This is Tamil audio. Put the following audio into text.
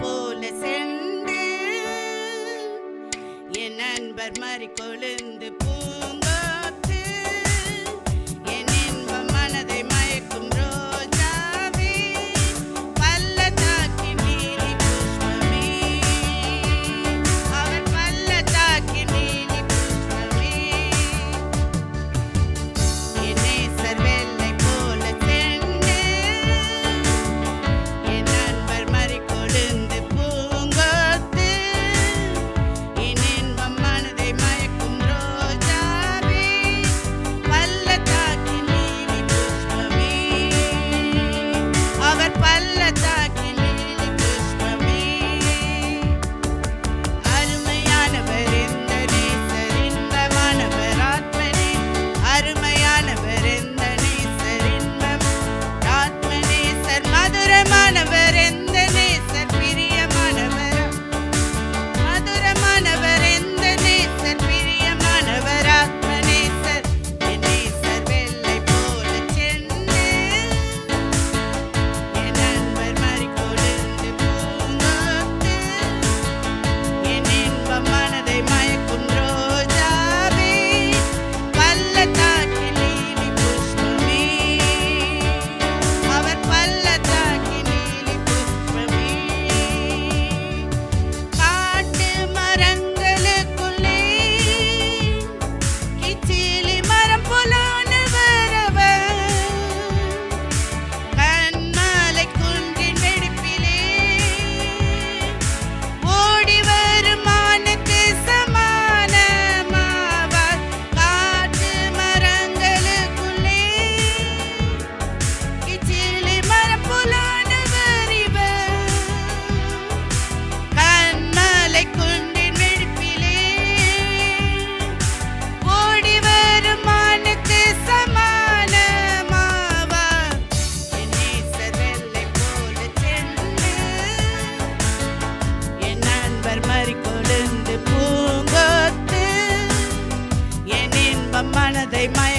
போல சென்று என் நண்பர் மறி கொழுந்து பூ my